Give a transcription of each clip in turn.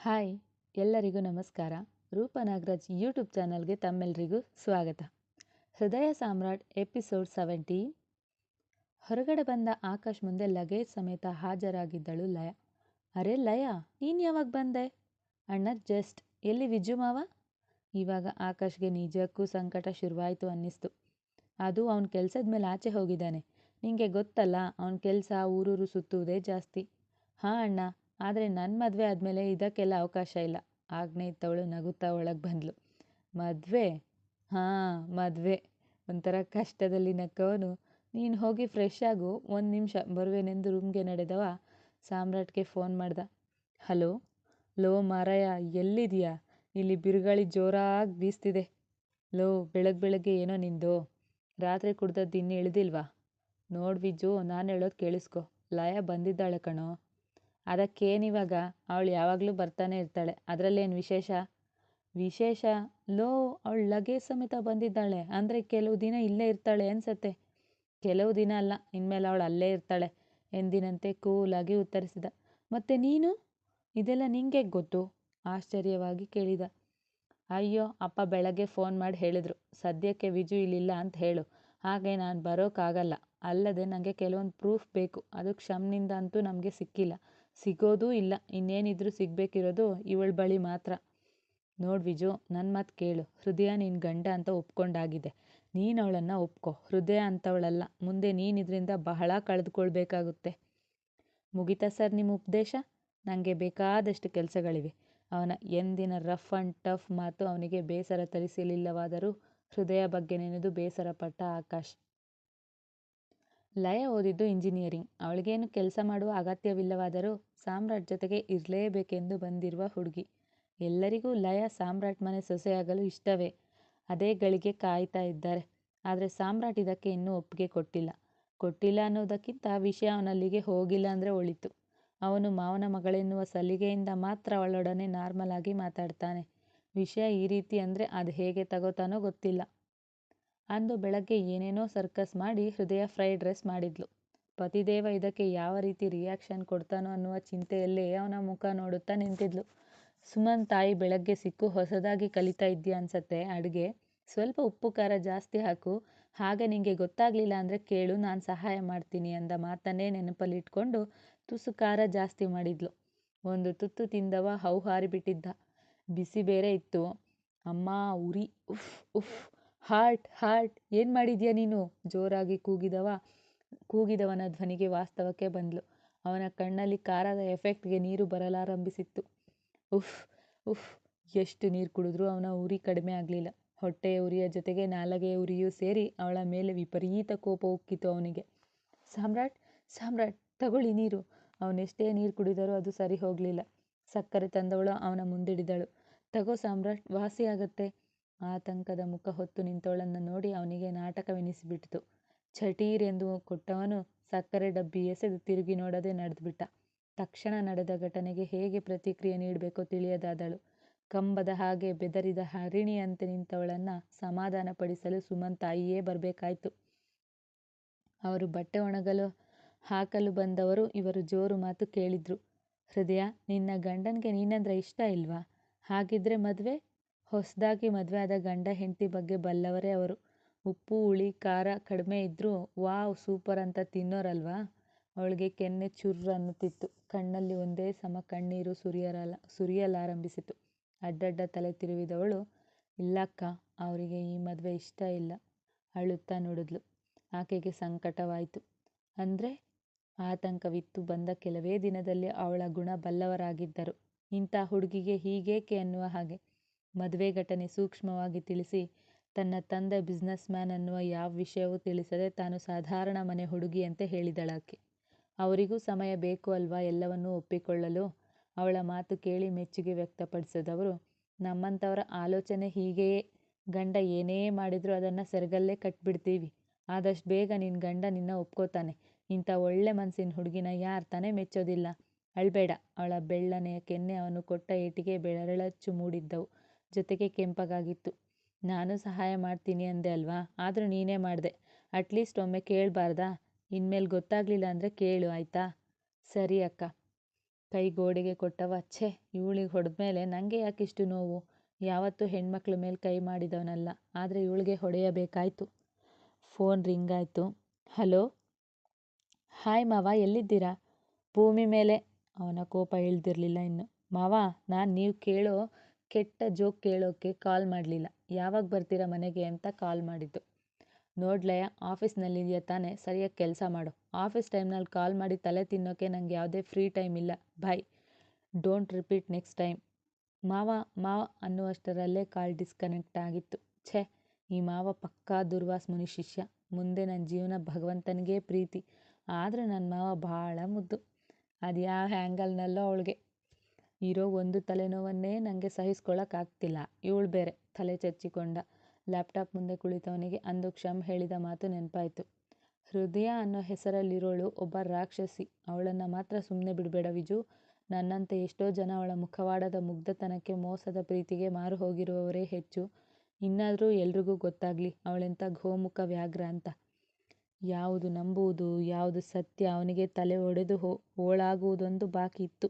Hi, ಎಲ್ಲರಿಗೂ ನಮಸ್ಕಾರ. ರೂಪ ನಾಗರಾಜ್ ಯೂಟ್ಯೂಬ್ ಚಾನಲ್ಗೆ ತಮ್ಮೆಲ್ಲರಿಗೂ ಸ್ವಾಗತ. ಹೃದಯ ಸಾಮ್ರಾಟ್ ಎಪಿಸೋಡ್ ಸೆವೆಂಟಿ. ಹೊರಗಡೆ ಬಂದ ಆಕಾಶ್ ಮುಂದೆ ಲಗೇಜ್ ಸಮೇತ ಹಾಜರಾಗಿದ್ದಳು ಲಯ. ಅರೆ ಲಯ, ನೀನು ಯಾವಾಗ ಬಂದೆ? ಅಣ್ಣ ಜಸ್ಟ್ ಎಲ್ಲಿ ವಿಜು ಮಾವ? ಇವಾಗ ಆಕಾಶ್ಗೆ ನಿಜಕ್ಕೂ ಸಂಕಟ ಶುರುವಾಯಿತು ಅನ್ನಿಸ್ತು. ಅದು ಅವನ ಕೆಲಸದ ಮೇಲೆ ಆಚೆ ಹೋಗಿದ್ದಾನೆ. ನಿಂಗೆ ಗೊತ್ತಲ್ಲ, ಅವನ ಕೆಲಸ ಊರೂರು ಸುತ್ತುವುದೇ ಜಾಸ್ತಿ. ಹಾಂ ಅಣ್ಣ ಆದರೆ ನನ್ನ ಮದುವೆ ಆದಮೇಲೆ ಇದಕ್ಕೆಲ್ಲ ಅವಕಾಶ ಇಲ್ಲ. ಆಗ್ನೇ ಇತ್ತವಳು ನಗುತ್ತಾ ಒಳಗೆ ಬಂದಳು ಮದುವೆ? ಹಾಂ, ಮದುವೆ. ಒಂಥರ ಕಷ್ಟದಲ್ಲಿ ನಕ್ಕವನು. ನೀನು ಹೋಗಿ ಫ್ರೆಶ್ ಆಗು, ಒಂದು ನಿಮಿಷ. ಬರುವೆನೆಂದು ರೂಮ್ಗೆ ನಡೆದವ ಸಾಮ್ರಾಟ್ಗೆ ಫೋನ್ ಮಾಡ್ದ. ಹಲೋ? ಲೋ, ಮಾರಾಯ ಎಲ್ಲಿದೆಯಾ ಇಲ್ಲಿ ಬಿರುಗಾಳಿ ಜೋರಾಗಿ ಬೀಸ್ತಿದೆ. ಲೋ ಬೆಳಗ್ಗೆ ಬೆಳಗ್ಗೆ ಏನೋ ನಿಂದು? ರಾತ್ರಿ ಕುಡ್ದದ್ದು ಇನ್ನೂ ಇಳಿದಿಲ್ವಾ ನೋಡು ನಾನು ಹೇಳೋದು ಕೇಳಿಸ್ಕೊ. ಲಯ ಬಂದಿದ್ದಾಳೆ ಕಣೋ. ಅದಕ್ಕೇನಿವಾಗ? ಅವಳು ಯಾವಾಗಲೂ ಬರ್ತಾನೆ ಇರ್ತಾಳೆ. ಅದರಲ್ಲೇನು ವಿಶೇಷ? ವಿಶೇಷ? ಲೋ, ಅವಳು ಲಗೇಜ್ ಸಮೇತ ಬಂದಿದ್ದಾಳೆ. ಅಂದರೆ ಕೆಲವು ದಿನ ಇಲ್ಲೇ ಇರ್ತಾಳೆ ಅನ್ಸತ್ತೆ. ಕೆಲವು ದಿನ ಅಲ್ಲ, ಇನ್ಮೇಲೆ ಅವಳು ಅಲ್ಲೇ ಇರ್ತಾಳೆ ಎಂದಿನಂತೆ ಕೂಲಾಗಿ ಉತ್ತರಿಸಿದ. ಮತ್ತೆ ನೀನು? ಇದೆಲ್ಲ ನಿಂಗೆ ಗೊತ್ತು? ಆಶ್ಚರ್ಯವಾಗಿ ಕೇಳಿದ. ಅಯ್ಯೋ, ಅಪ್ಪ ಬೆಳಗ್ಗೆ ಫೋನ್ ಮಾಡಿ ಹೇಳಿದ್ರು. ಸದ್ಯಕ್ಕೆ ವಿಜು ಇಲ್ಲಿಲ್ಲ ಅಂತ ಹೇಳು. ಹಾಗೆ ನಾನು ಬರೋಕ್ಕಾಗಲ್ಲ ಅಲ್ಲದೆ ನನಗೆ ಕೆಲವೊಂದು ಪ್ರೂಫ್ ಬೇಕು. ಅದು ಕ್ಷಮ್ನಿಂದ ಅಂತೂ ನಮಗೆ ಸಿಕ್ಕಿಲ್ಲ. ಸಿಗೋದೂ ಇಲ್ಲ, ಇನ್ನೇನಿದ್ರೂ ಸಿಗಬೇಕಿರೋದು ಇವಳ ಬಳಿ ಮಾತ್ರ. ನೋಡು ವಿಜು ನನ್ನ ಮಾತು ಕೇಳು. ಹೃದಯ ನಿನ್ನ ಗಂಡ ಅಂತ ಒಪ್ಕೊಂಡಾಗಿದೆ. ನೀನು ಅವಳನ್ನು ಒಪ್ಕೊ. ಹೃದಯ ಅಂತವಳಲ್ಲ. ಮುಂದೆ ನೀನು ಇದರಿಂದ ಬಹಳ ಕಳೆದುಕೊಳ್ಬೇಕಾಗುತ್ತೆ. ಮುಗಿತಾ ಸರ್ ನಿಮ್ಮ ಉಪದೇಶ? ನನಗೆ ಬೇಕಾದಷ್ಟು ಕೆಲಸಗಳಿವೆ. ಅವನ ಎಂದಿನ ರಫ್ ಆ್ಯಂಡ್ ಟಫ್ ಮಾತು ಅವನಿಗೆ ಬೇಸರ ತರಿಸಲಿಲ್ಲವಾದರೂ ಹೃದಯ ಬಗ್ಗೆ ನೆನೆದು ಬೇಸರ ಪಟ್ಟ ಆಕಾಶ್. ಲಯ ಓದಿದ್ದು ಇಂಜಿನಿಯರಿಂಗ್. ಅವಳಿಗೇನು ಕೆಲಸ ಮಾಡುವ ಅಗತ್ಯವಿಲ್ಲವಾದರೂ ಸಾಮ್ರಾಟ್ ಜೊತೆಗೆ ಇರಲೇಬೇಕೆಂದು ಬಂದಿರುವ ಹುಡುಗಿ. ಎಲ್ಲರಿಗೂ ಲಯ ಸಾಮ್ರಾಟ್ ಮನೆ ಸೊಸೆಯಾಗಲು ಇಷ್ಟವೇ. ಅದೇ ಗಳಿಗೆ ಕಾಯ್ತಾ ಇದ್ದಾರೆ. ಆದರೆ ಸಾಮ್ರಾಟ್ ಇದಕ್ಕೆ ಇನ್ನೂ ಒಪ್ಪಿಗೆ ಕೊಟ್ಟಿಲ್ಲ. ಕೊಟ್ಟಿಲ್ಲ ಅನ್ನೋದಕ್ಕಿಂತ ವಿಷಯ ಅವನಲ್ಲಿಗೆ ಹೋಗಿಲ್ಲ ಅಂದರೆ ಒಳಿತು. ಅವನು ಮಾವನ ಮಗಳೆನ್ನುವ ಸಲಿಗೆಯಿಂದ ಮಾತ್ರ ಅವಳೊಡನೆ ನಾರ್ಮಲ್ ಆಗಿ ಮಾತಾಡ್ತಾನೆ. ವಿಷಯ ಈ ರೀತಿ ಅಂದರೆ ಅದು ಹೇಗೆ ತಗೋತಾನೋ ಗೊತ್ತಿಲ್ಲ. ಅಂದು ಬೆಳಗ್ಗೆ ಏನೇನೋ ಸರ್ಕಸ್ ಮಾಡಿ ಹೃದಯ ಫ್ರೈಡ್ ರೈಸ್ ಮಾಡಿದ್ಲು. ಪತಿದೇವ ಇದಕ್ಕೆ ಯಾವ ರೀತಿ ರಿಯಾಕ್ಷನ್ ಕೊಡ್ತಾನೋ ಅನ್ನುವ ಚಿಂತೆಯಲ್ಲೇ ಅವನ ಮುಖ ನೋಡುತ್ತಾ ನಿಂತಿದ್ಲು. ಸುಮನ್ ತಾಯಿ ಬೆಳಗ್ಗೆ ಸಿಕ್ಕು ಹೊಸದಾಗಿ ಕಲಿತಾ ಇದ್ದೀಯ ಅನ್ಸತ್ತೆ. ಅಡುಗೆ, ಸ್ವಲ್ಪ ಉಪ್ಪು ಖಾರ ಜಾಸ್ತಿ ಹಾಕು. ಹಾಗೆ ನಿಂಗೆ ಗೊತ್ತಾಗ್ಲಿಲ್ಲ ಅಂದರೆ ಕೇಳು, ನಾನು ಸಹಾಯ ಮಾಡ್ತೀನಿ ಅಂದ ಮಾತನ್ನೇ ನೆನಪಲ್ಲಿಟ್ಕೊಂಡು ತುಸು ಖಾರ ಜಾಸ್ತಿ ಮಾಡಿದ್ಲು. ಒಂದು ತುತ್ತು ತಿಂದವ ಹೌಹಾರಿಬಿಟ್ಟಿದ್ದ ಬಿಸಿ ಬೇರೆ ಇತ್ತು. ಅಮ್ಮ, ಉರಿ, ಉಫ್ ಉಫ್. ಹಾರ್ಟ್ ಹಾರ್ಟ್, ಏನು ಮಾಡಿದ್ಯಾ ನೀನು? ಜೋರಾಗಿ ಕೂಗಿದವ, ಕೂಗಿದವನ ಧ್ವನಿಗೆ ವಾಸ್ತವಕ್ಕೆ ಬಂದ್ಲು. ಅವನ ಕಣ್ಣಲ್ಲಿ ಖಾರದ ಎಫೆಕ್ಟ್ಗೆ ನೀರು ಬರಲಾರಂಭಿಸಿತ್ತು. ಉಫ್ ಉಫ್, ಎಷ್ಟು ನೀರು ಕುಡಿದ್ರೂ ಅವನ ಉರಿ ಕಡಿಮೆ ಆಗಲಿಲ್ಲ. ಹೊಟ್ಟೆಯ ಉರಿಯ ಜೊತೆಗೆ ನಾಲಗೆಯ ಉರಿಯೂ ಸೇರಿ ಅವಳ ಮೇಲೆ ವಿಪರೀತ ಕೋಪ ಉಕ್ಕಿತು ಅವನಿಗೆ. ಸಾಮ್ರಾಟ್ ಸಾಮ್ರಾಟ್, ತಗೊಳ್ಳಿ ನೀರು. ಅವನೆಷ್ಟೇ ನೀರು ಕುಡಿದರೂ ಅದು ಸರಿ ಹೋಗಲಿಲ್ಲ. ಸಕ್ಕರೆ ತಂದವಳು ಅವನ ಮುಂದಿಡಿದಳು. ತಗೋ ಸಾಮ್ರಾಟ್, ವಾಸಿ ಆಗತ್ತೆ. ಆತಂಕದ ಮುಖ ಹೊತ್ತು ನಿಂತವಳನ್ನು ನೋಡಿ ಅವನಿಗೆ ನಾಟಕವೆನಿಸಿಬಿಟ್ಟಿತು. ಛಟೀರ್ ಎಂದು ಕೊಟ್ಟವನು ಸಕ್ಕರೆ ಡಬ್ಬಿ ಎಸೆದು ತಿರುಗಿ ನೋಡದೆ ನಡೆದುಬಿಟ್ಟ. ತಕ್ಷಣ ನಡೆದ ಘಟನೆಗೆ ಹೇಗೆ ಪ್ರತಿಕ್ರಿಯೆ ನೀಡಬೇಕೋ ತಿಳಿಯದಾದಳು. ಕಂಬದ ಹಾಗೆ ಬೆದರಿದ ಹರಿಣಿಯಂತೆ ನಿಂತವಳನ್ನು ಸಮಾಧಾನಪಡಿಸಲು ಸುಮನ್ ತಾಯಿಯೇ ಬರಬೇಕಾಯ್ತು. ಅವರು ಬಟ್ಟೆ ಒಣಗಲು, ಹಾಕಲು ಬಂದವರು ಇವರು ಜೋರು ಮಾತು ಕೇಳಿದ್ರು. ಹೃದಯ, ನಿನ್ನ ಗಂಡನಿಗೆ ನೀನಂದ್ರೆ ಇಷ್ಟ ಇಲ್ವಾ? ಹಾಗಿದ್ರೆ ಮದುವೆ? ಹೊಸದಾಗಿ ಮದುವೆ ಆದ ಗಂಡ ಹೆಂಡತಿ ಬಗ್ಗೆ ಬಲ್ಲವರೇ ಅವರು. ಉಪ್ಪು, ಹುಳಿ, ಖಾರ ಕಡಿಮೆ ಇದ್ದರೂ ವಾವ್ ಸೂಪರ್ ಅಂತ ತಿನ್ನೋರಲ್ವಾ? ಅವಳಿಗೆ ಕೆನ್ನೆ ಚುರ್ರು ಅನ್ನುತ್ತಿತ್ತು. ಕಣ್ಣಲ್ಲಿ ಒಂದೇ ಸಮ ಕಣ್ಣೀರು ಸುರಿಯಲಾರಂಭಿಸಿತು. ಅಡ್ಡಡ್ಡ ತಲೆ ತಿರುವಿದವಳು, ಇಲ್ಲಕ್ಕ, ಅವರಿಗೆ ಈ ಮದುವೆ ಇಷ್ಟ ಇಲ್ಲ. ಅಳುತ್ತಾ ನೋಡಿದ್ಲು. ಆಕೆಗೆ ಸಂಕಟವಾಯಿತು. ಅಂದರೆ? ಆತಂಕವಿತ್ತು. ಬಂದ ಕೆಲವೇ ದಿನದಲ್ಲಿ ಅವಳ ಗುಣ ಬಲ್ಲವರಾಗಿದ್ದರು. ಇಂಥ ಹುಡುಗಿಗೆ ಹೀಗೇಕೆ ಅನ್ನುವ ಹಾಗೆ. ಮದುವೆ ಘಟನೆ ಸೂಕ್ಷ್ಮವಾಗಿ ತಿಳಿಸಿ ತನ್ನ ತಂದೆ ಬಿಸ್ನೆಸ್ ಮ್ಯಾನ್ ಅನ್ನುವ ಯಾವ ವಿಷಯವೂ ತಿಳಿಸದೆ ತಾನು ಸಾಧಾರಣ ಮನೆ ಹುಡುಗಿಯಂತೆ ಹೇಳಿದಳಾಕೆ. ಅವರಿಗೂ ಸಮಯ ಬೇಕು ಅಲ್ವಾ ಎಲ್ಲವನ್ನೂ ಒಪ್ಪಿಕೊಳ್ಳಲು? ಅವಳ ಮಾತು ಕೇಳಿ ಮೆಚ್ಚುಗೆ ವ್ಯಕ್ತಪಡಿಸಿದವರು, ನಮ್ಮಂಥವರ ಆಲೋಚನೆ ಹೀಗೆಯೇ, ಗಂಡ ಏನೇ ಮಾಡಿದರೂ ಅದನ್ನು ಸೆರಗಲ್ಲೇ ಕಟ್ಬಿಡ್ತೀವಿ. ಆದಷ್ಟು ಬೇಗ ನಿನ್ನ ಗಂಡ ನಿನ್ನ ಒಪ್ಕೋತಾನೆ. ಇಂಥ ಒಳ್ಳೆ ಮನಸ್ಸಿನ ಹುಡುಗಿನ ಯಾರು ತಾನೇ ಮೆಚ್ಚೋದಿಲ್ಲ. ಅಳ್ಬೇಡ, ಅವಳ ಬೆಳ್ಳನೆಯ ಕೆನ್ನೆ ಅವನು ಕೊಟ್ಟ ಏಟಿಗೆ ಬೆರಳಚ್ಚು ಮೂಡಿದ್ದವು. ಜೊತೆಗೆ ಕೆಂಪಗಾಗಿತ್ತು. ನಾನು ಸಹಾಯ ಮಾಡ್ತೀನಿ ಅಂದೆ ಅಲ್ವಾ? ಆದರೂ ನೀನೇ ಮಾಡಿದೆ. ಅಟ್ಲೀಸ್ಟ್ ಒಮ್ಮೆ ಕೇಳಬಾರ್ದಾ? ಇನ್ಮೇಲೆ ಗೊತ್ತಾಗಲಿಲ್ಲ ಅಂದರೆ ಕೇಳು, ಆಯಿತಾ? ಸರಿ ಅಕ್ಕ. ಕೈ ಗೋಡೆಗೆ ಕೊಟ್ಟವ, ಛೇ, ಇವಳಿಗೆ ಹೊಡೆದ್ಮೇಲೆ ನನಗೆ ಯಾಕಿಷ್ಟು ನೋವು? ಯಾವತ್ತೂ ಹೆಣ್ಮಕ್ಳ ಮೇಲೆ ಕೈ ಮಾಡಿದವನಲ್ಲ. ಆದರೆ ಇವಳಿಗೆ ಹೊಡೆಯಬೇಕಾಯ್ತು. ಫೋನ್ ರಿಂಗ್ ಆಯಿತು. ಹಲೋ? ಹಾಯ್ ಮಾವ, ಎಲ್ಲಿದ್ದೀರಾ? ಭೂಮಿ ಮೇಲೆ. ಅವನ ಕೋಪ ಇಳ್ದಿರಲಿಲ್ಲ ಇನ್ನು. ಮಾವ, ನಾನು ನೀವು ಕೇಳೋ ಕೆಟ್ಟ ಜೋಕ್ ಕೇಳೋಕ್ಕೆ ಕಾಲ್ ಮಾಡಲಿಲ್ಲ. ಯಾವಾಗ ಬರ್ತೀರಾ ಮನೆಗೆ? ಅಂತ ಕಾಲ್ ಮಾಡಿದ್ದು. ನೋಡ್ಲಯ್ಯ ಆಫೀಸ್ನಲ್ಲಿದೆಯಾ ತಾನೇ, ಸರಿಯಾಗಿ ಕೆಲಸ ಮಾಡು. ಆಫೀಸ್ ಟೈಮ್ನಲ್ಲಿ ಕಾಲ್ ಮಾಡಿ ತಲೆ ತಿನ್ನೋಕ್ಕೆ ನನಗೆ ಯಾವುದೇ ಫ್ರೀ ಟೈಮ್ ಇಲ್ಲ. Bye don't repeat next time ಮಾವ ಮಾವ, ಅನ್ನುವಷ್ಟರಲ್ಲೇ ಕಾಲ್ ಡಿಸ್ಕನೆಕ್ಟ್ ಆಗಿತ್ತು. ಛೇ, ಈ ಮಾವ ಪಕ್ಕಾ ದುರ್ವಾಸ್ ಮುನಿ ಶಿಷ್ಯ. ಮುಂದೆ ನನ್ನ ಜೀವನ ಭಗವಂತನಿಗೆ ಪ್ರೀತಿ. ಆದರೆ ನನ್ನ ಮಾವ ಭಾಳ ಮುದ್ದು. ಅದು ಯಾವ ಹ್ಯಾಂಗಲ್ನಲ್ಲೋ ಅವಳಿಗೆ. ಇರೋ ಒಂದು ತಲೆನೋವನ್ನೇ ನನಗೆ ಸಹಿಸ್ಕೊಳ್ಳೋಕ್ಕಾಗ್ತಿಲ್ಲ ಇವಳು ಬೇರೆ, ತಲೆ ಚಚ್ಚಿಕೊಂಡ. ಲ್ಯಾಪ್ಟಾಪ್ ಮುಂದೆ ಕುಳಿತವನಿಗೆ ಅಂದು ಕ್ಷಮ್ ಹೇಳಿದ ಮಾತು ನೆನಪಾಯಿತು. ಹೃದಯ ಅನ್ನೋ ಹೆಸರಲ್ಲಿರೋಳು ಒಬ್ಬ ರಾಕ್ಷಸಿ. ಅವಳನ್ನು ಮಾತ್ರ ಸುಮ್ಮನೆ ಬಿಡಬೇಡ ವಿಜು. ನನ್ನಂತೆ ಎಷ್ಟೋ ಜನ ಅವಳ ಮುಖವಾಡದ ಮುಗ್ಧತನಕ್ಕೆ ಮೋಸದ ಪ್ರೀತಿಗೆ ಮಾರು ಹೋಗಿರುವವರೇ ಹೆಚ್ಚು. ಇನ್ನಾದರೂ ಎಲ್ರಿಗೂ ಗೊತ್ತಾಗಲಿ ಅವಳೆಂಥ ಗೋಮುಖ ವ್ಯಾಘ್ರ ಅಂತ. ಯಾವುದು ನಂಬುವುದು, ಯಾವುದು ಸತ್ಯ, ಅವನಿಗೆ ತಲೆ ಒಡೆದು ಹೋ ಹೋಳಾಗುವುದೊಂದು ಬಾಕಿ ಇತ್ತು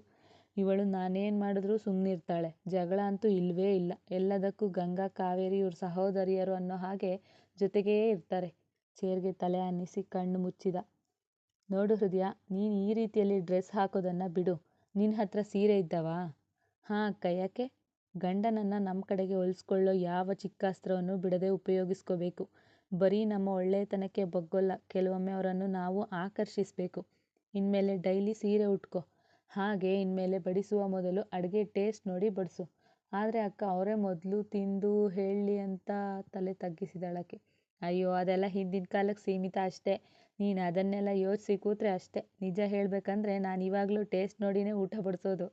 ಇವಳು ನಾನೇನು ಮಾಡಿದ್ರೂ ಸುಮ್ಮನಿರ್ತಾಳೆ ಜಗಳ ಅಂತೂ ಇಲ್ಲವೇ ಇಲ್ಲ. ಎಲ್ಲದಕ್ಕೂ ಗಂಗಾ, ಕಾವೇರಿ ಇವ್ರ ಸಹೋದರಿಯರು ಅನ್ನೋ ಹಾಗೆ ಜೊತೆಗೇ ಇರ್ತಾರೆ. ಚೇರ್ಗೆ ತಲೆ ಅನ್ನಿಸಿ ಕಣ್ಣು ಮುಚ್ಚಿದ. ನೋಡು ಹೃದಯ, ನೀನು ಈ ರೀತಿಯಲ್ಲಿ ಡ್ರೆಸ್ ಹಾಕೋದನ್ನು ಬಿಡು. ನಿನ್ನ ಹತ್ರ ಸೀರೆ ಇದ್ದವಾ? ಹಾಂ ಅಕ್ಕ, ಯಾಕೆ? ಗಂಡನನ್ನು ನಮ್ಮ ಕಡೆಗೆ ಹೊಲಿಸ್ಕೊಳ್ಳೋ ಯಾವ ಚಿಕ್ಕ ಅಸ್ತ್ರವನ್ನು ಬಿಡದೆ ಉಪಯೋಗಿಸ್ಕೋಬೇಕು. ಬರೀ ನಮ್ಮ ಒಳ್ಳೆಯತನಕ್ಕೆ ಬಗ್ಗೋಲ್ಲ. ಕೆಲವೊಮ್ಮೆ ಅವರನ್ನು ನಾವು ಆಕರ್ಷಿಸಬೇಕು. ಇನ್ಮೇಲೆ ಡೈಲಿ ಸೀರೆ ಉಟ್ಕೋ. ಹಾಗೆ ಇನ್ಮೇಲೆ ಬಡಿಸುವ ಮೊದಲು ಅಡುಗೆ ಟೇಸ್ಟ್ ನೋಡಿ ಬಡಿಸು. ಆದರೆ ಅಕ್ಕ ಅವರೇ ಮೊದಲು ತಿಂದು ಹೇಳಲಿ ಅಂತ ತಲೆ ತಗ್ಗಿಸಿದಳಕ್ಕೆ ಅಯ್ಯೋ, ಅದೆಲ್ಲ ಹಿಂದಿನ ಕಾಲಕ್ಕೆ ಸೀಮಿತ ಅಷ್ಟೇ. ನೀನು ಅದನ್ನೆಲ್ಲ ಯೋಚಿಸಿ ಕೂತ್ರೆ ಅಷ್ಟೇ. ನಿಜ ಹೇಳಬೇಕಂದ್ರೆ ನಾನು ಇವಾಗಲೂ ಟೇಸ್ಟ್ ನೋಡಿನೇ ಊಟ ಬಡಿಸೋದು.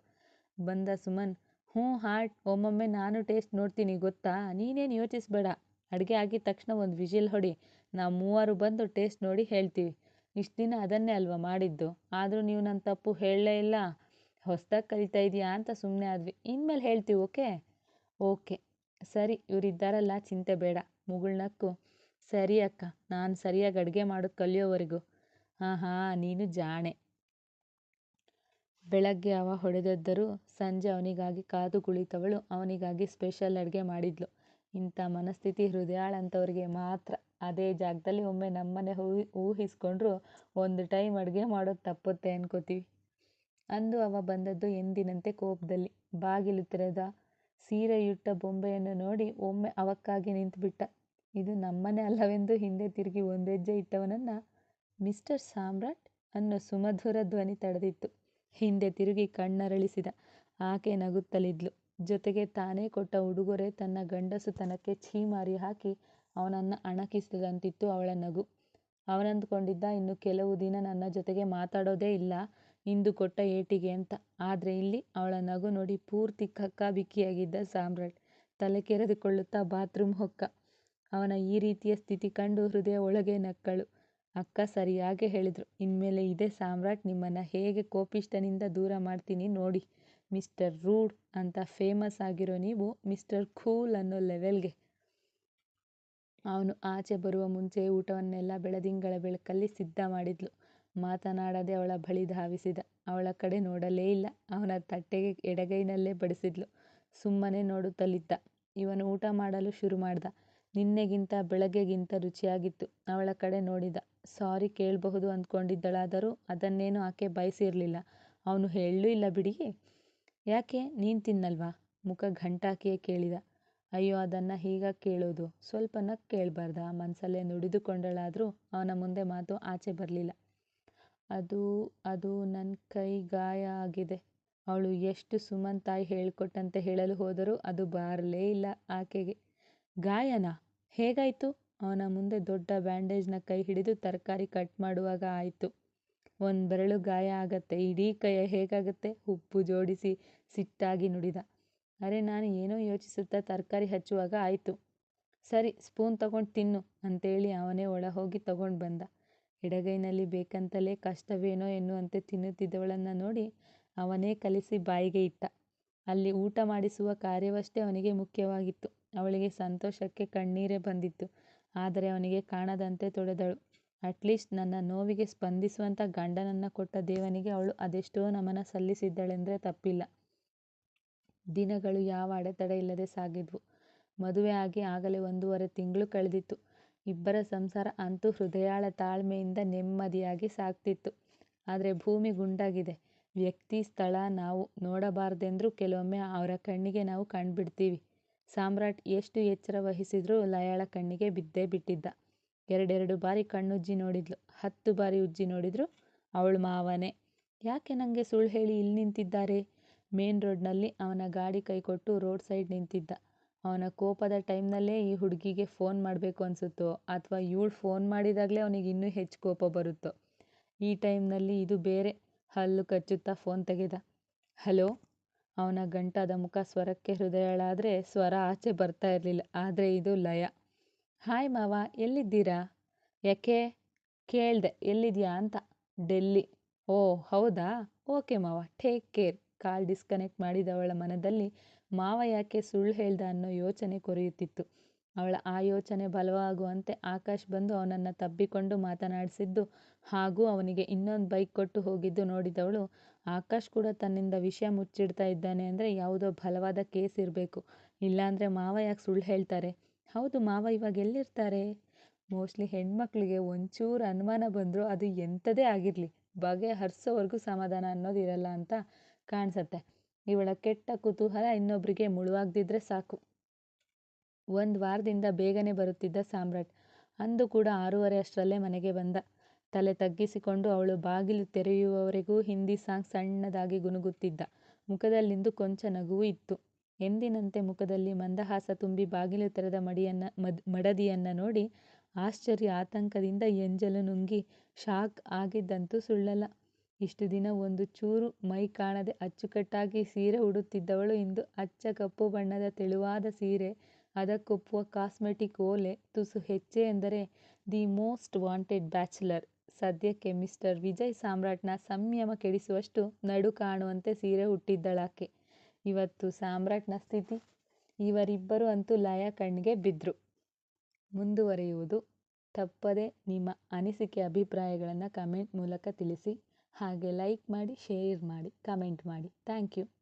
ಬಂದ ಸುಮನ್, ಹ್ಞೂ ಹಾರ್ಟ್ ಒಮ್ಮೊಮ್ಮೆ ನಾನು ಟೇಸ್ಟ್ ನೋಡ್ತೀನಿ ಗೊತ್ತಾ? ನೀನೇನು ಯೋಚಿಸ್ಬೇಡ. ಅಡುಗೆ ಆಗಿದ ತಕ್ಷಣ ಒಂದು ವಿಜಿಲ್ ಹೊಡಿ. ನಾವು ಮೂವರು ಬಂದು ಟೇಸ್ಟ್ ನೋಡಿ ಹೇಳ್ತೀವಿ. ಇಷ್ಟು ದಿನ ಅದನ್ನೇ ಅಲ್ವಾ ಮಾಡಿದ್ದು? ಆದರೂ ನೀವು ನನ್ನ ತಪ್ಪು ಹೇಳಲೇ ಇಲ್ಲ. ಹೊಸ್ದಾಗಿ ಕಲಿತಾ ಇದೆಯಾ ಅಂತ ಸುಮ್ಮನೆ ಆದ್ವಿ. ಇನ್ಮೇಲೆ ಹೇಳ್ತೀವಿ, ಓಕೆ? ಓಕೆ. ಸರಿ, ಇವರಿದ್ದಾರಲ್ಲ, ಚಿಂತೆ ಬೇಡ. ಮುಗುಳ್ನಕ್ಕು ಸರಿ ಅಕ್ಕ, ನಾನು ಸರಿಯಾಗಿ ಅಡುಗೆ ಮಾಡೋದು ಕಲಿಯೋವರೆಗೂ. ಹಾಂ ಹಾಂ, ನೀನು ಜಾಣೆ. ಬೆಳಗ್ಗೆ ಅವ ಹೊಡೆದದ್ದರೂ ಸಂಜೆ ಅವನಿಗಾಗಿ ಕಾದು ಕುಳಿತವಳು. ಅವನಿಗಾಗಿ ಸ್ಪೆಷಲ್ ಅಡುಗೆ ಮಾಡಿದ್ಲು. ಇಂಥ ಮನಸ್ಥಿತಿ ಹೃದಯಾಳಂಥವ್ರಿಗೆ ಮಾತ್ರ. ಅದೇ ಜಾಗದಲ್ಲಿ ಒಮ್ಮೆ ನಮ್ಮನೆ ಊಹಿಸಿಕೊಂಡ್ರು ಒಂದು ಟೈಮ್ ಅಡುಗೆ ಮಾಡೋದು ತಪ್ಪುತ್ತೆ ಅನ್ಕೋತೀವಿ. ಅಂದು ಅವ ಬಂದದ್ದು ಎಂದಿನಂತೆ ಕೋಪದಲ್ಲಿ. ಬಾಗಿಲು ತೆರೆದ ಸೀರೆಯುಟ್ಟ ಬೊಂಬೆಯನ್ನು ನೋಡಿ ಒಮ್ಮೆ ಅವಕ್ಕಾಗಿ ನಿಂತುಬಿಟ್ಟ. ಇದು ನಮ್ಮನೆ ಅಲ್ಲವೆಂದು ಹಿಂದೆ ತಿರುಗಿ ಒಂದೆಜ್ಜೆ ಇಟ್ಟವನನ್ನು ಮಿಸ್ಟರ್ ಸಾಮ್ರಾಟ್ ಅನ್ನೋ ಸುಮಧುರ ಧ್ವನಿ ತಡೆದಿತ್ತು. ಹಿಂದೆ ತಿರುಗಿ ಕಣ್ಣರಳಿಸಿದ. ಆಕೆ ನಗುತ್ತಲಿದ್ಲು. ಜೊತೆಗೆ ತಾನೇ ಕೊಟ್ಟ ಉಡುಗೊರೆ ತನ್ನ ಗಂಡಸುತನಕ್ಕೆ ಛೀಮಾರಿ ಹಾಕಿ ಅವನನ್ನು ಅಣಕಿಸಿದಂತಿತ್ತು ಅವಳ ನಗು. ಅವನಂದುಕೊಂಡಿದ್ದ ಇನ್ನು ಕೆಲವು ದಿನ ನನ್ನ ಜೊತೆಗೆ ಮಾತಾಡೋದೇ ಇಲ್ಲ, ಇಂದು ಕೊಟ್ಟ ಏಟಿಗೆ ಅಂತ. ಆದರೆ ಇಲ್ಲಿ ಅವಳ ನಗು ನೋಡಿ ಪೂರ್ತಿ ಕಕ್ಕಾಬಿಕ್ಕಿಯಾಗಿದ್ದ ಸಾಮ್ರಾಟ್. ತಲೆ ಕೆರೆದುಕೊಳ್ಳುತ್ತಾ ಬಾತ್ರೂಮ್ ಹೊಕ್ಕ. ಅವನ ಈ ರೀತಿಯ ಸ್ಥಿತಿ ಕಂಡು ಹೃದಯ ಒಳಗೆ ನಕ್ಕಳು. ಅಕ್ಕ ಸರಿಯಾಗೇ ಹೇಳಿದ್ರು, ಇನ್ಮೇಲೆ ಇದೇ ಸಾಮ್ರಾಟ್, ನಿಮ್ಮನ್ನು ಹೇಗೆ ಕೋಪಿಷ್ಟನಿಂದ ದೂರ ಮಾಡ್ತೀನಿ ನೋಡಿ. ಮಿಸ್ಟರ್ ರೂಡ್ ಅಂತ ಫೇಮಸ್ ಆಗಿರೋ ನೀವು ಮಿಸ್ಟರ್ ಕೂಲ್ ಅನ್ನೋ ಲೆವೆಲ್ಗೆ. ಅವನು ಆಚೆ ಬರುವ ಮುಂಚೆ ಊಟವನ್ನೆಲ್ಲ ಬೆಳದಿಂಗಳ ಬೆಳಕಲ್ಲಿ ಸಿದ್ಧ ಮಾಡಿದ್ಲು. ಮಾತನಾಡದೆ ಅವಳ ಬಳಿ ಧಾವಿಸಿದ. ಅವಳ ಕಡೆ ನೋಡಲೇ ಇಲ್ಲ. ಅವನ ತಟ್ಟೆಗೆ ಎಡಗೈನಲ್ಲೇ ಬಡಿಸಿದ್ಲು. ಸುಮ್ಮನೆ ನೋಡುತ್ತಲಿದ್ದ. ಇವನು ಊಟ ಮಾಡಲು ಶುರು ಮಾಡ್ದ. ನಿನ್ನೆಗಿಂತ ಬೆಳಗ್ಗೆಗಿಂತ ರುಚಿಯಾಗಿತ್ತು. ಅವಳ ಕಡೆ ನೋಡಿದ. ಸಾರಿ ಕೇಳಬಹುದು ಅಂದ್ಕೊಂಡಿದ್ದಳಾದರೂ ಅದನ್ನೇನು ಆಕೆ ಬಯಸಿರಲಿಲ್ಲ. ಅವನು ಹೇಳಲೂ ಇಲ್ಲ ಬಿಡಿ ಯಾಕೆ ನೀನು ತಿನ್ನಲ್ವಾ? ಮುಖ ಘಂಟಾಕಿಯೇ ಕೇಳಿದ. ಅಯ್ಯೋ, ಅದನ್ನು ಹೀಗ ಕೇಳೋದು? ಸ್ವಲ್ಪ ನಕ್ ಕೇಳಬಾರ್ದ? ಮನಸಲ್ಲೇ ನುಡಿದುಕೊಂಡಳಾದರೂ ಅವನ ಮುಂದೆ ಮಾತು ಆಚೆ ಬರಲಿಲ್ಲ. ಅದು ಅದು ನನ್ನ ಕೈ ಗಾಯ ಆಗಿದೆ. ಅವಳು ಎಷ್ಟು ಸುಮನ್ ತಾಯಿ ಹೇಳಿಕೊಟ್ಟಂತೆ ಹೇಳಲು ಹೋದರೂ ಅದು ಬಾರಲೇ ಇಲ್ಲ ಆಕೆಗೆ. ಗಾಯನ? ಹೇಗಾಯಿತು? ಅವನ ಮುಂದೆ ದೊಡ್ಡ ಬ್ಯಾಂಡೇಜ್ನ ಕೈ ಹಿಡಿದು ತರಕಾರಿ ಕಟ್ ಮಾಡುವಾಗ ಆಯಿತು. ಒಂದು ಬೆರಳು ಗಾಯ ಆಗತ್ತೆ, ಇಡೀ ಕೈ ಹೇಗಾಗತ್ತೆ? ಉಪ್ಪು ಜೋಡಿಸಿ ಸಿಟ್ಟಾಗಿ ನುಡಿದ. ಅರೆ, ನಾನು ಏನೋ ಯೋಚಿಸುತ್ತಾ ತರಕಾರಿ ಹಚ್ಚುವಾಗ ಆಯಿತು. ಸರಿ, ಸ್ಪೂನ್ ತಗೊಂಡು ತಿನ್ನು ಅಂತೇಳಿ ಅವನೇ ಒಳ ಹೋಗಿ ತಗೊಂಡು ಬಂದ. ಎಡಗೈನಲ್ಲಿ ಬೇಕಂತಲೇ ಕಷ್ಟವೇನೋ ಎನ್ನುವಂತೆ ತಿನ್ನುತ್ತಿದ್ದವಳನ್ನು ನೋಡಿ ಅವನೇ ಕಲಿಸಿ ಬಾಯಿಗೆ ಇಟ್ಟ. ಅಲ್ಲಿ ಊಟ ಮಾಡಿಸುವ ಕಾರ್ಯವಷ್ಟೇ ಅವನಿಗೆ ಮುಖ್ಯವಾಗಿತ್ತು. ಅವಳಿಗೆ ಸಂತೋಷಕ್ಕೆ ಕಣ್ಣೀರೇ ಬಂದಿತ್ತು. ಆದರೆ ಅವನಿಗೆ ಕಾಣದಂತೆ ತೊಡೆದಳು. ಅಟ್ಲೀಸ್ಟ್ ನನ್ನ ನೋವಿಗೆ ಸ್ಪಂದಿಸುವಂಥ ಗಂಡನನ್ನು ಕೊಟ್ಟ ದೇವನಿಗೆ ಅವಳು ಅದೆಷ್ಟೋ ನಮನ ಸಲ್ಲಿಸಿದ್ದಳೆಂದರೆ ತಪ್ಪಿಲ್ಲ. ದಿನಗಳು ಯಾವ ಅಡೆತಡೆ ಇಲ್ಲದೆ ಸಾಗಿದ್ವು. ಮದುವೆ ಆಗಿ ಆಗಲೇ ಒಂದೂವರೆ ತಿಂಗಳು ಕಳೆದಿತ್ತು. ಇಬ್ಬರ ಸಂಸಾರ ಅಂತೂ ಹೃದಯಾಳ ತಾಳ್ಮೆಯಿಂದ ನೆಮ್ಮದಿಯಾಗಿ ಸಾಗ್ತಿತ್ತು. ಆದರೆ ಭೂಮಿ ಗುಂಡಾಗಿದೆ. ವ್ಯಕ್ತಿ, ಸ್ಥಳ ನಾವು ನೋಡಬಾರ್ದೆಂದ್ರೂ ಕೆಲವೊಮ್ಮೆ ಅವರ ಕಣ್ಣಿಗೆ ನಾವು ಕಂಡ್ಬಿಡ್ತೀವಿ. ಸಾಮ್ರಾಟ್ ಎಷ್ಟು ಎಚ್ಚರ ವಹಿಸಿದ್ರೂ ಲಯಾಳ ಕಣ್ಣಿಗೆ ಬಿದ್ದೇ ಬಿಟ್ಟಿದ್ದ. ಎರಡೆರಡು ಬಾರಿ ಕಣ್ಣುಜ್ಜಿ ನೋಡಿದ್ಲು. ಹತ್ತು ಬಾರಿ ಉಜ್ಜಿ ನೋಡಿದ್ರು ಅವಳು ಮಾವನೇ ಯಾಕೆ ನನಗೆ ಸುಳ್ಳು ಹೇಳಿ ಇಲ್ಲಿ ನಿಂತಿದ್ದಾರೆ? ಮೇನ್ ರೋಡ್ನಲ್ಲಿ ಅವನ ಗಾಡಿ ಕೈಕೊಟ್ಟು ರೋಡ್ ಸೈಡ್ ನಿಂತಿದ್ದ. ಅವನ ಕೋಪದ ಟೈಮ್ನಲ್ಲೇ ಈ ಹುಡುಗಿಗೆ ಫೋನ್ ಮಾಡಬೇಕು ಅನಿಸುತ್ತೋ ಅಥವಾ ಇವಳು ಫೋನ್ ಮಾಡಿದಾಗಲೇ ಅವನಿಗೆ ಇನ್ನೂ ಹೆಚ್ಚು ಕೋಪ ಬರುತ್ತೋ? ಈ ಟೈಮ್ನಲ್ಲಿ ಇದು ಬೇರೆ ಹಲ್ಲು ಕಚ್ಚುತ್ತಾ ಫೋನ್ ತೆಗೆದ. ಹಲೋ ಅವನ ಗಂಟಾದ ಮುಖ ಸ್ವರಕ್ಕೆ ಹೃದಯಳಾದರೆ ಸ್ವರ ಆಚೆ ಬರ್ತಾ ಇರಲಿಲ್ಲ ಆದರೆ ಇದು ಲಯ. ಹಾಯ್ ಮಾವ, ಎಲ್ಲಿದ್ದೀರಾ? ಯಾಕೆ? ಕೇಳ್ದೆ ಎಲ್ಲಿದ್ದೀಯಾ ಅಂತ. ಡೆಲ್ಲಿ. ಓ, ಹೌದಾ ಓಕೆ ಮಾವ ಟೇಕ್ ಕೇರ್ ಕಾಲ್ ಡಿಸ್ಕನೆಕ್ಟ್ ಮಾಡಿದವಳ ಮನದಲ್ಲಿ ಮಾವ ಯಾಕೆ ಸುಳ್ಳು ಹೇಳ್ದ ಅನ್ನೋ ಯೋಚನೆ ಕೊರೆಯುತ್ತಿತ್ತು. ಅವಳ ಆ ಯೋಚನೆ ಬಲವಾಗುವಂತೆ ಆಕಾಶ್ ಬಂದು ಅವನನ್ನು ತಬ್ಬಿಕೊಂಡು ಮಾತನಾಡಿಸಿದ್ದು ಹಾಗೂ ಅವನಿಗೆ ಇನ್ನೊಂದು ಬೈಕ್ ಕೊಟ್ಟು ಹೋಗಿದ್ದು ನೋಡಿದವಳು, ಆಕಾಶ್ ಕೂಡ ತನ್ನಿಂದ ವಿಷಯ ಮುಚ್ಚಿಡ್ತಾ ಇದ್ದಾನೆ ಅಂದರೆ ಯಾವುದೋ ಬಲವಾದ ಕೇಸ್ ಇರಬೇಕು ಇಲ್ಲಾಂದರೆ ಮಾವ ಯಾಕೆ ಸುಳ್ಳು ಹೇಳ್ತಾರೆ? ಹೌದು ಮಾವ, ಇವಾಗ ಎಲ್ಲಿರ್ತಾರೆ? ಮೋಸ್ಟ್ಲಿ ಹೆಣ್ಮಕ್ಳಿಗೆ ಒಂಚೂರು ಅನುಮಾನ ಬಂದರೂ ಅದು ಎಂಥದೇ ಆಗಿರಲಿ ಬಗೆ ಹರ್ಸೋವರ್ಗೂ ಸಮಾಧಾನ ಅನ್ನೋದು ಇರಲ್ಲ ಅಂತ ಕಾಣಿಸುತ್ತೆ ಇವಳ ಕೆಟ್ಟ ಕುತೂಹಲ ಇನ್ನೊಬ್ರಿಗೆ ಮುಳುವಾಗದಿದ್ರೆ ಸಾಕು. ಒಂದು ವಾರದಿಂದ ಬೇಗನೆ ಬರುತ್ತಿದ್ದ ಸಾಮ್ರಾಟ್. ಅಂದು ಕೂಡ ಆರೂವರೆ ಅಷ್ಟರಲ್ಲೇ ಮನೆಗೆ ಬಂದ. ತಲೆ ತಗ್ಗಿಸಿಕೊಂಡು ಅವಳು ಬಾಗಿಲು ತೆರೆಯುವವರೆಗೂ ಹಿಂದಿ ಸಾಂಗ್ ಸಣ್ಣದಾಗಿ ಗುನುಗುತ್ತಿದ್ದ. ಮುಖದಲ್ಲಿಂದು ಕೊಂಚ ನಗುವು ಇತ್ತು. ಎಂದಿನಂತೆ ಮುಖದಲ್ಲಿ ಮಂದಹಾಸ ತುಂಬಿ ಬಾಗಿಲು ತೆರೆದ ಮಡದಿಯನ್ನ ನೋಡಿ ಆಶ್ಚರ್ಯ ಆತಂಕದಿಂದ ಎಂಜಲು ನುಂಗಿ ಶಾಕ್ ಆಗಿದ್ದಂತೂ ಸುಳ್ಳಲ್ಲ. ಇಷ್ಟು ದಿನ ಒಂದು ಚೂರು ಮೈ ಕಾಣದೆ ಅಚ್ಚುಕಟ್ಟಾಗಿ ಸೀರೆ ಉಡುತ್ತಿದ್ದವಳು ಇಂದು ಅಚ್ಚ ಕಪ್ಪು ಬಣ್ಣದ ತೆಳುವಾದ ಸೀರೆ, ಅದಕ್ಕೊಪ್ಪುವ ಕಾಸ್ಮೆಟಿಕ್ ಓಲೆ, ತುಸು ಹೆಚ್ಚೆ ಎಂದರೆ ದಿ ಮೋಸ್ಟ್ ವಾಂಟೆಡ್ ಬ್ಯಾಚಲರ್. ಸದ್ಯಕ್ಕೆ ಮಿಸ್ಟರ್ ವಿಜಯ್ ಸಾಮ್ರಾಟ್ನ ಸಂಯಮ ಕೆಡಿಸುವಷ್ಟು ನಡು ಕಾಣುವಂತೆ ಸೀರೆ ಉಟ್ಟಿದ್ದಳಾಕೆ. ಇವತ್ತು ಸಾಮ್ರಾಟ್ನ ಸ್ಥಿತಿ? ಇವರಿಬ್ಬರು ಅಂತೂ ಲಯ ಕಣ್ಣಿಗೆ ಬಿದ್ರು. ಮುಂದುವರಿಯುವುದು ತಪ್ಪದೆ ನಿಮ್ಮ ಅನಿಸಿಕೆ ಅಭಿಪ್ರಾಯಗಳನ್ನು ಕಮೆಂಟ್ ಮೂಲಕ ತಿಳಿಸಿ. ಹಾಗೆ ಲೈಕ್ ಮಾಡಿ, ಶೇರ್ ಮಾಡಿ, ಕಮೆಂಟ್ ಮಾಡಿ. Thank you.